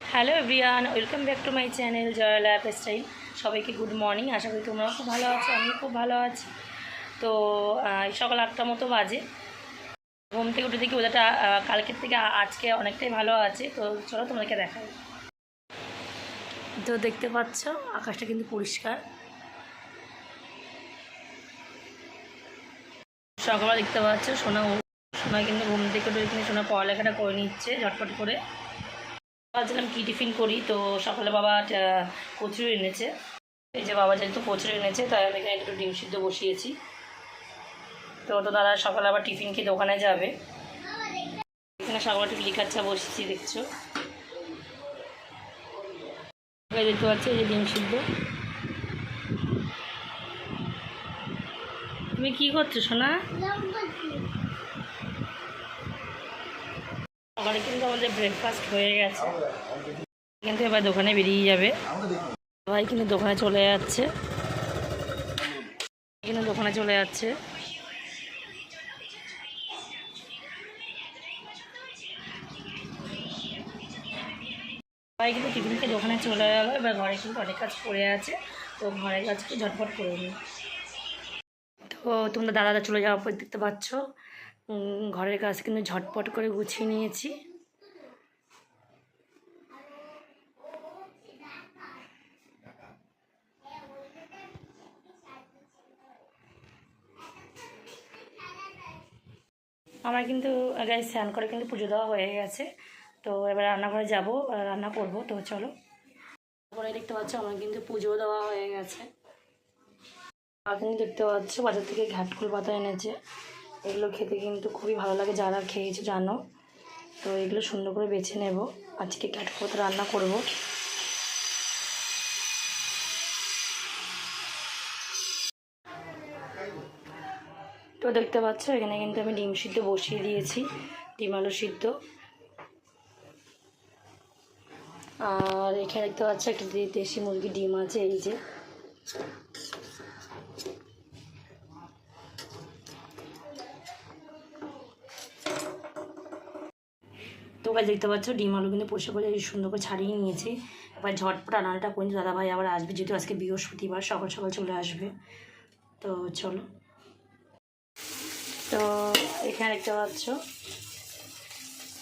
Hello everyone welcome back to my channel Joy lifestyle সবাইকে good morning আশা করি তোমরাও খুব ভালো আছো আমি খুব ভালো আছি। তো সকাল আটটা মতো বাজে। ঘুম থেকে উঠে দেখি ওদেরটা কালকের থেকে আজকে অনেকটাই ভালো আছে। তো চলো তোমাদেরকে দেখাই। তো দেখতে পাচ্ছ, আকাশটা কিন্তু পরিষ্কার। সকালবেলা দেখতে পাচ্ছ, সোনা সোনা কিন্তু ঘুম থেকে উঠে সোনা পড়ালেখাটা করে নিচ্ছে ঝটপট করে। ভাবছিলাম কী টিফিন করি, তো সকালে বাবা কচুরি এনেছে। এই যে বাবা যেহেতু কচুরি এনেছে, তাই আমি এখানে একটু ডিম সিদ্ধ বসিয়েছি। তো তো দাদা সকালে আবার টিফিন খেয়ে দোকানে যাবে। এখানে সকালে একটু লিখাচ্ছা বসেছি দেখছ। দেখতে পাচ্ছি, এই যে ডিম সিদ্ধ। তুমি কি করছ, সোনা? সকালে কিন্তু আমাদের ব্রেকফাস্ট হয়ে গেছে। কিন্তু এবার দোকানে বেরিয়ে যাবে। সবাই কিন্তু দোকানে চলে যাচ্ছে। কিন্তু দোকানে চলে যাচ্ছে। সবাই কিন্তু টিফিনকে দোকানে চলে গেল। এবার ঘরে কিন্তু অনেক কাজ পড়ে আছে। তো ঘরের কাজকে ঝটপট করে নিই। তো তোমরা দাদা দাদা চলে যাওয়ার পর দেখতে পাচ্ছ। ঘরের কাজ কিন্তু ঝটপট করে গুছিয়ে নিয়েছি। আমার কিন্তু গায়ে স্নান করে কিন্তু পুজো দেওয়া হয়ে গেছে। তো এবার রান্নাঘরে যাব রান্না করব। তো চলো। তারপরে দেখতে পাচ্ছ, আমার কিন্তু পুজো দেওয়া হয়ে গেছে। আপনি দেখতে পাচ্ছ, বাজার থেকে ঘাটকুল পাতা এনেছে। এগুলো খেতে কিন্তু খুবই ভালো লাগে যারা খেয়েছো জানো। তো এগুলো সুন্দর করে বেছে নেব। আজকে পাতা রান্না করব। তো দেখতে পাচ্ছ, এখানে কিন্তু আমি ডিম সিদ্ধ বসিয়ে দিয়েছি, ডিম আলু সিদ্ধ। আর এখানে দেখতে পাচ্ছ, একটা দেশি মুরগির ডিম আছে, এই যে। গাছ দেখতে পাচ্ছ, ডিম, আলু কিন্তু পোষা করে সুন্দর করে ছাড়িয়ে নিয়েছি। এবার ঝটপট রান্নাটা কিন্তু দাদাভাই আবার আসবে, যেহেতু আজকে বৃহস্পতিবার, সকাল সকাল চলে আসবে। তো চলো। তো এখানে দেখতে পাচ্ছ,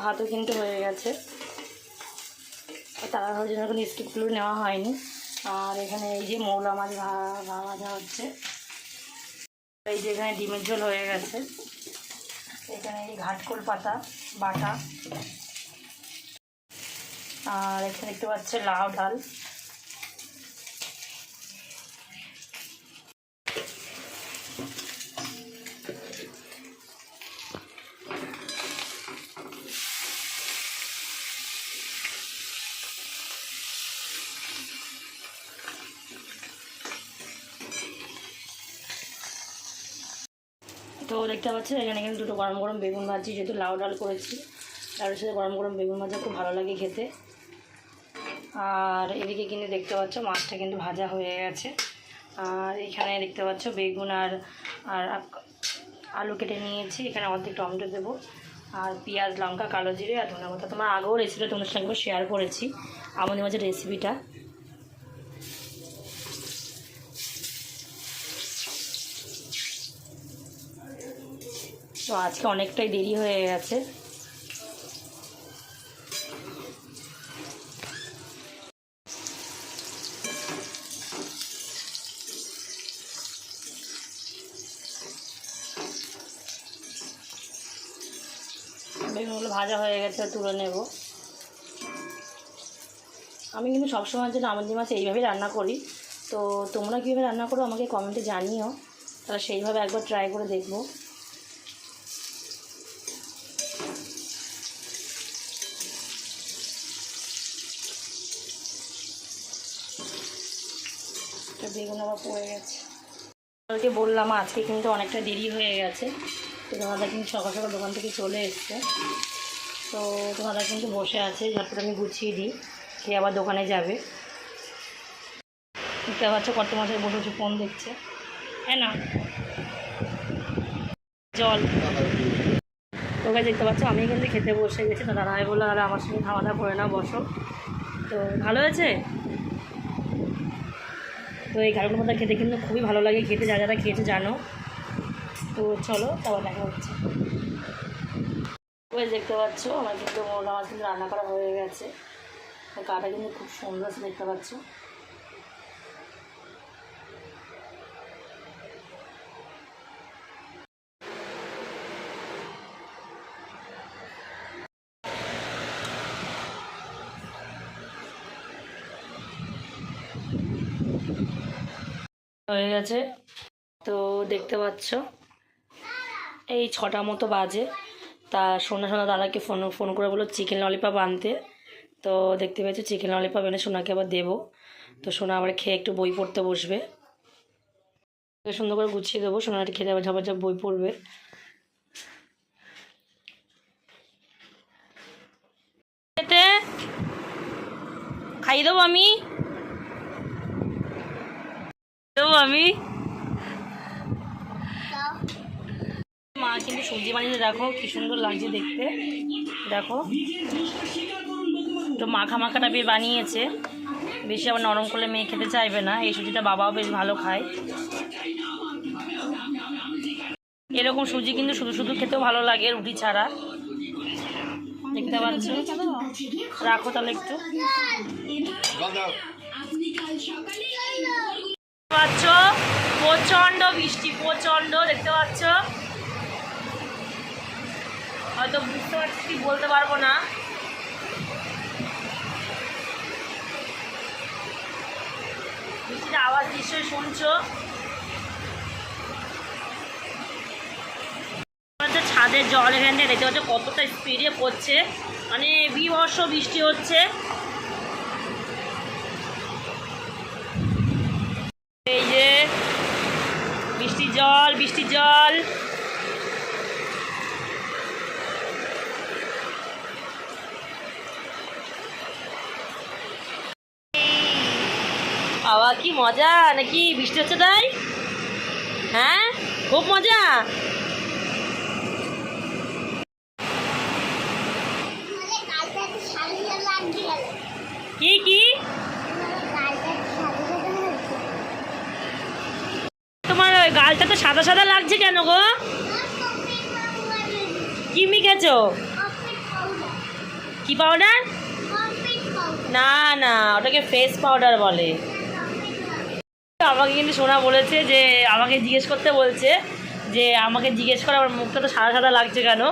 ভাতও কিন্তু হয়ে গেছে। তাড়াহুড়োর জন্য কোনো স্কিপগুলো নেওয়া হয়নি। আর এখানে এই যে মৌলা মাছ ভাজা হচ্ছে। এই যে এখানে ডিমের ঝোল হয়ে গেছে। এখানে এই ঘাটকোল পাতা, বাটা। আর এখানে দেখতে পাচ্ছে লাউ ডাল। তো দেখতে পাচ্ছেন, এখানে কিন্তু দুটো গরম গরম বেগুন ভাজি, যেহেতু লাউ ডাল করেছি লাউয়ের সাথে গরম গরম বেগুন ভাজা খুব ভালো লাগে খেতে। আর এদিকে কিন্তু দেখতে পাচ্ছ মাছটা কিন্তু ভাজা হয়ে গেছে। আর এখানে দেখতে পাচ্ছ বেগুন আর আর আলু কেটে নিয়েছি। এখানে অর্ধেক টমেটো দেবো। আর পেঁয়াজ, লঙ্কা, কালো জিরে আর ধনে পাতা। তোমার আগেও রেসিপিটা তোমাদের সঙ্গে শেয়ার করেছি। আমাদের মাঝে রেসিপিটা তো আজকে অনেকটাই দেরি হয়ে গেছে। ভাজা হয়ে গেছে, তুলে নেব। আমি কিন্তু সবসময়ের জন্য আমাদের মাছ এইভাবেই রান্না করি। তো তোমরা কীভাবে রান্না করো আমাকে কমেন্টে জানিও। তাহলে সেইভাবে একবার ট্রাই করে দেখব। বেগুন আবার পড়ে গেছে। বললাম, আজকে কিন্তু অনেকটা দেরি হয়ে গেছে। তো তোমাদের কিন্তু সকাল সকাল দোকান থেকে চলে এসছে। তো দাদা কিন্তু বসে আছে ঝটপট আমি গুছিয়ে দিই খেয়ে আবার দোকানে যাবে। দেখতে পাচ্ছ কত মাসে বসে বসে ফোন দেখছে। হ্যাঁ না? জল। তোকে দেখতে পাচ্ছ, আমি কিন্তু খেতে বসে গেছি, তো দাদাভাই বলল, দাদা, আমার সঙ্গে খাওয়া দাওয়া করে না বসো। তো ভালো হয়েছে? তো এই গাড়ির মধ্যে খেতে কিন্তু খুবই ভালো লাগে, খেতে যা যারা খেয়েছে জানো। তো চলো, তারপর দেখা হচ্ছে। ওই দেখতে পাচ্ছ, আমার কিন্তু মোটা মাছ কিন্তু রান্না করা হয়ে গেছে। কাটা কিন্তু খুব সুন্দর আছে, দেখতে পাচ্ছ। হয়ে গেছে। তো দেখতে পাচ্ছ, এই ছটা মতো বাজে। তা সোনা সোনা দাদাকে ফোন ফোন করে বলো চিকেন ললিপপ আনতে। তো দেখতে পেয়েছ চিকেন ললিপপ এনে সোনাকে আবার দেবো। তো সোনা আবার খেয়ে একটু বই পড়তে বসবে। সুন্দর করে গুছিয়ে দেবো সোনাটা খেতে আবার ঝাপা ঝাপ বই পড়বে। খেতে? খাইয়ে দেবো আমি? দেবো আমি? মা কিন্তু সবজি বানিয়ে দেখো, কি সুন্দর লাগছে দেখতে। দেখো, তো মাখা মাখাটা বেশ বানিয়েছে। বেশি আবার নরম করলে মেয়ে খেতে চাইবে না, এই সুজিটা বাবাও বেশ ভালো খায়। এরকম সুজি কিন্তু শুধু শুধু খেতেও ভালো লাগে, রুটি ছাড়া। দেখতে পাচ্ছ? রাখো তাহলে একটু। পাচ্ছ? প্রচণ্ড বৃষ্টি প্রচণ্ড দেখতে পাচ্ছ? হয়তো বুঝতে পারছি বলতে পারব না। বৃষ্টির আওয়াজ নিশ্চয়ই শুনছো। ছাদের জল এখান থেকে দেখতে পাচ্ছ কতটা স্পিডে পড়ছে। মানে বিভর্ষ বৃষ্টি হচ্ছে। এই যে, বৃষ্টির জল বৃষ্টির জল বাবা কি মজা? নাকি বৃষ্টি হচ্ছে তাই? হ্যাঁ? খুব মজা? কি কি? তোমার ওই গালটা তো সাদা সাদা লাগছে কেন গো? কি মিখেছো কি পাউডার না না ওটাকে ফেস পাউডার বলে। আমাকে কিন্তু সোনা বলেছে যে, আমাকে জিজ্ঞেস করতে বলছে যে, আমাকে জিজ্ঞেস করে, আমার মুখটা তো সাদা সাদা লাগছে কেন?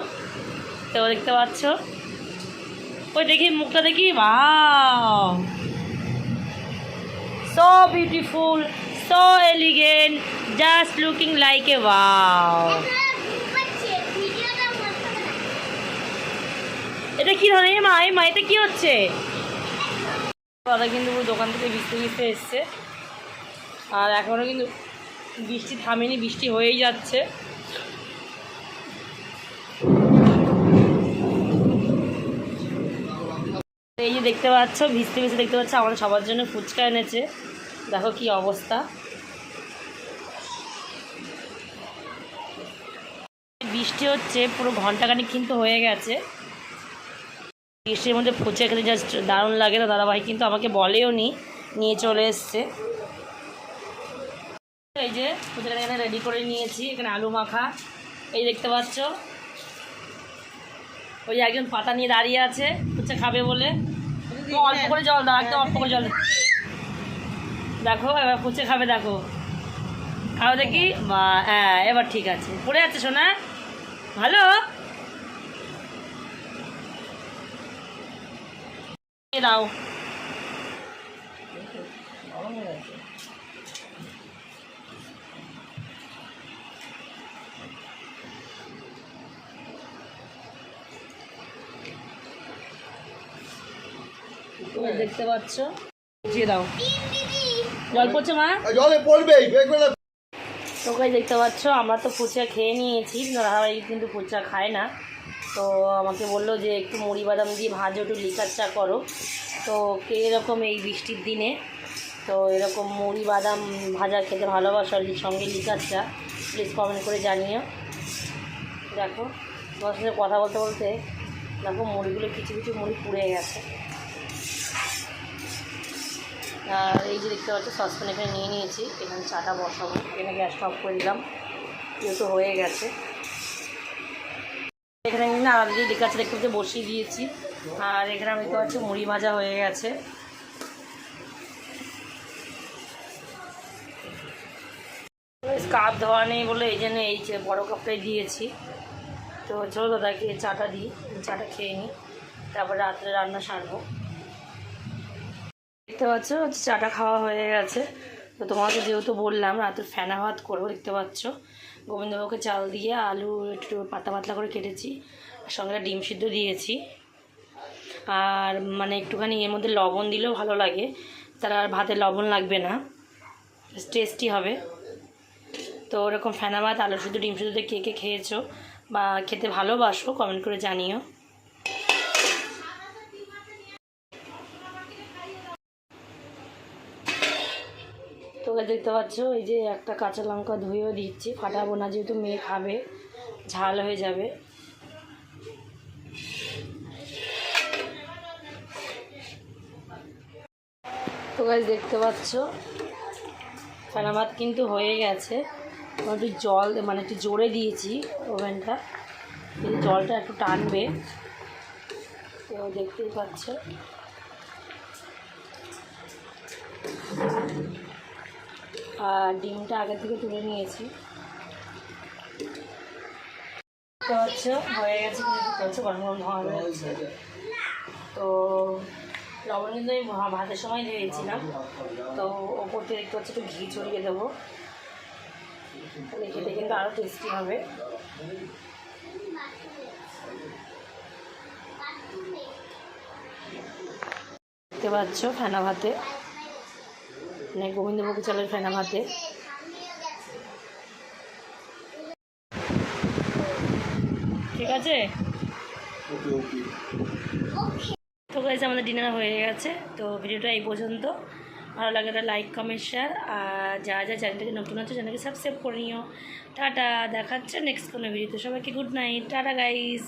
তো দেখতে পাচ্ছ। ওই দেখি মুখটা দেখি বা so beautiful so elegant just looking like a এটা কি ধরনের? মা, এই মা, এটা কি হচ্ছে? দাদা কিন্তু দোকান থেকে ভিজতে ভিজতে এসছে। আর এখনও কিন্তু বৃষ্টি থামেনি, বৃষ্টি হয়েই যাচ্ছে। এই যে দেখতে পাচ্ছ, ভিজতে ভিজতে দেখতে পাচ্ছ, আমাদের সবার জন্য ফুচকা এনেছে। দেখো কি অবস্থা। বৃষ্টি হচ্ছে, পুরো ঘন্টাখানিক কিন্তু হয়ে গেছে। বৃষ্টির মধ্যে ফুচকা খেতে জাস্ট দারুণ লাগে না দাদাভাই কিন্তু আমাকে বলেও নি নিয়ে চলে এসছে। এই যে এখানে রেডি করে নিয়েছি এখানে আলু মাখা। এই দেখতে পাচ্ছ? ওই একজন পাতা নিয়ে দাঁড়িয়ে আছে ফুচকা খাবে বলে। অল্প করে জল দাও একদম অল্প করে জল দেখো এবার ফুচকা খাবে দেখো। খাও দেখি বা হ্যাঁ এবার ঠিক আছে। পড়ে আছে শোনা ভালো? দাও। দেখতে পাচ্ছ? দাও। জল পড়ছে মা? জলে পড়বেই তোকে দেখতে পাচ্ছ আমরা তো ফুচকা খেয়ে নিয়েছি। দাদাভাই কিন্তু ফুচকা খায় না। তো আমাকে বলল যে একটু মুড়ি বাদাম দিয়ে ভাজো একটু লিকার চা করো। তো কে এরকম এই বৃষ্টির দিনে তো এরকম মুড়ি বাদাম ভাজা খেতে ভালোবাসো আর সঙ্গে লিকার চা প্লিজ কমেন্ট করে জানিও। দেখো তোমার সাথে কথা বলতে বলতে দেখো মুড়িগুলো কিছু কিছু মুড়ি পুড়ে গেছে। আর এই যে দেখতে পাচ্ছ সসপ্যান এখানে নিয়ে নিয়েছি। এখানে চাটা বসাবো। এখানে গ্যাসটা অফ করে দিলাম। যেহেতু হয়ে গেছে। এখানে কিন্তু দিয়ে লেখা আছে, দেখতে পাচ্ছি, বসিয়ে দিয়েছি। আর এখানে আমি দেখতে পাচ্ছি, মুড়ি ভাজা হয়ে গেছে। কাপ ধোয়া নেই বলে এই জন্য এই যে বড়ো কাপটাই দিয়েছি। তো চলো দাদাকে চাটা দিই। চাটা খেয়ে নিই। তারপরে রাত্রে রান্না সারবো। দেখতে পাচ্ছ? চাটা খাওয়া হয়ে গেছে। তো তোমাকে যেহেতু বললাম, রাতের ফেনা ভাত করব, দেখতে পাচ্ছ? গোবিন্দবাবুকে চাল দিয়ে আলু, একটু পাতা পাতলা করে কেটেছি, আর সঙ্গে ডিম সিদ্ধ দিয়েছি। আর মানে একটুখানি এর মধ্যে লবণ দিলেও ভালো লাগে। তার আর ভাতে লবণ লাগবে না। টেস্টি হবে। তো ওরকম ফেনা ভাত, আলু সিদ্ধ, ডিম সিদ্ধ কে কে খেয়েছো বা খেতে ভালোবাসো কমেন্ট করে জানিও। তোকে দেখতে পাচ্ছ, এই যে একটা কাঁচা লঙ্কা ধুয়েও দিচ্ছি, ফাটাবো না, যেহেতু মেয়ে খাবে, ঝাল হয়ে যাবে। তো গাছ দেখতে পাচ্ছ ফেনা ভাত কিন্তু হয়ে গেছে। একটু জল মানে একটু জোরে দিয়েছি ওভেনটা, কিন্তু জলটা একটু টানবে। তো দেখতেই পাচ্ছ। আর ডিমটা আগে থেকে তুলে নিয়েছি। তো হচ্ছে হয়ে গেছে গরম গরম ধোঁয়া বেরোচ্ছে তো লবণ কিন্তু আমি ভাতের সময় দিয়েছিলাম। তো ওপর থেকে দেখতে পাচ্ছি একটু ঘি ছড়িয়ে দেবো। খেতে কিন্তু আরও টেস্টি হবে। দেখতে পাচ্ছ, ফেনা ভাতে। মানে গোবিন্দভোগ চালের ফেনা ভাতে। ঠিক আছে? তো গাইজ আমাদের ডিনার হয়ে গেছে, তো ভিডিওটা এই পর্যন্ত। ভালো লাগে একটা লাইক কমেন্ট শেয়ার আর যা যা চ্যানেলটাকে নতুন আছে চ্যানেলকে সাবস্ক্রাইব করে নিও। টাটা দেখাচ্ছে নেক্সট কোনো ভিডিওতে সবাইকে গুড নাইট টাটা গাইজ